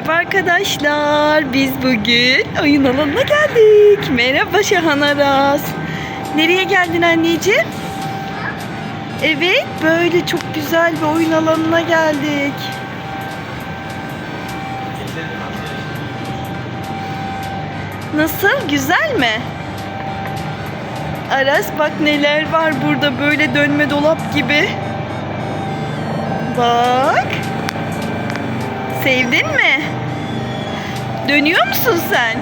Merhaba arkadaşlar. Biz bugün oyun alanına geldik. Merhaba Şahan Aras. Nereye geldin anneciğim? Evet, böyle çok güzel bir oyun alanına geldik. Nasıl? Güzel mi? Aras bak neler var burada böyle dönme dolap gibi. Bak. Sevdin mi? Dönüyor musun sen?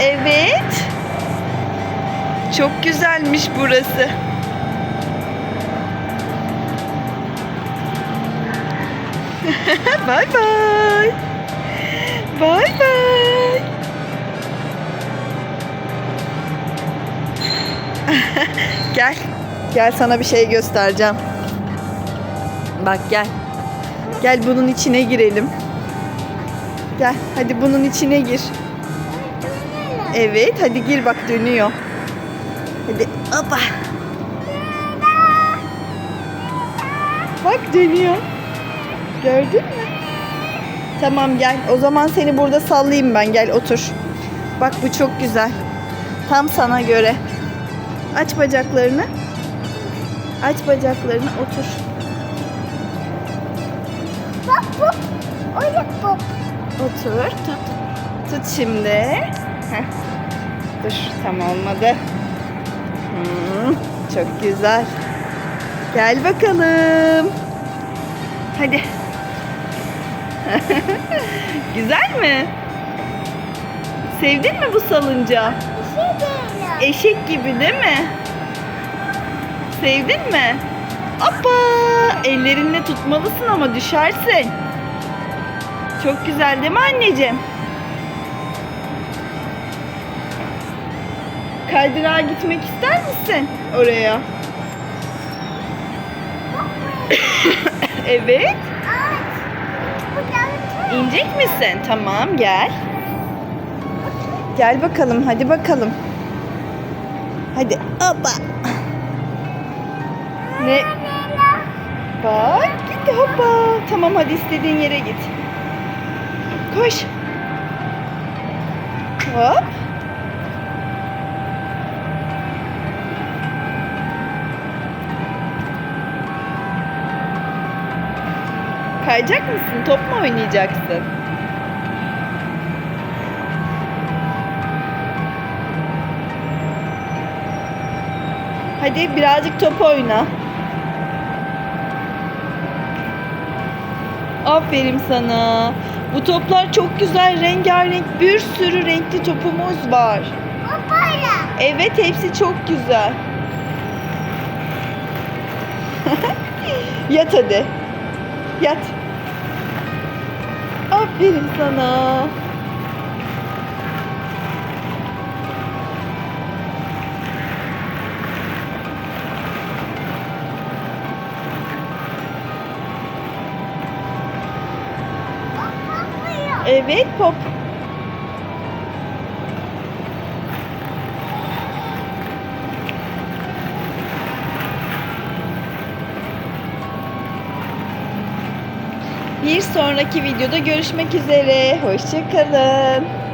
Evet. Çok güzelmiş burası. Bay bay. Bay bay. Gel. Gel sana bir şey göstereceğim. Bak gel. Gel bunun içine girelim. Gel hadi bunun içine gir. Evet hadi gir bak dönüyor. Hadi hoppa. Bak dönüyor. Gördün mü? Tamam gel. O zaman seni burada sallayayım ben. Gel otur. Bak bu çok güzel. Tam sana göre. Aç bacaklarını. Aç bacaklarını otur. Pop pop. Öyle pop. Otur. Tut. Tut şimdi. Heh. Dur tam olmadı. Hmm, çok güzel. Gel bakalım. Hadi. güzel mi? Sevdin mi bu salıncağı? Şey. Eşek gibi değil mi? Sevdin mi? Hoppa! Ellerinle tutmalısın ama düşersin. Çok güzel değil mi anneciğim? Kaydırağa gitmek ister misin oraya? evet. İnecek misin? Tamam gel. Gel bakalım hadi bakalım. Hadi hoppa. Ne? Bak git hoppa. Tamam hadi istediğin yere git. Koş. Hop. Kayacak mısın? Top mu oynayacaksın? Hadi birazcık top oyna. Aferin sana. Bu toplar çok güzel, rengarenk. Bir sürü renkli topumuz var. Popayla. Evet, hepsi çok güzel. Yat hadi. Yat. Aferin sana. Evet pop. Bir sonraki videoda görüşmek üzere. Hoşçakalın.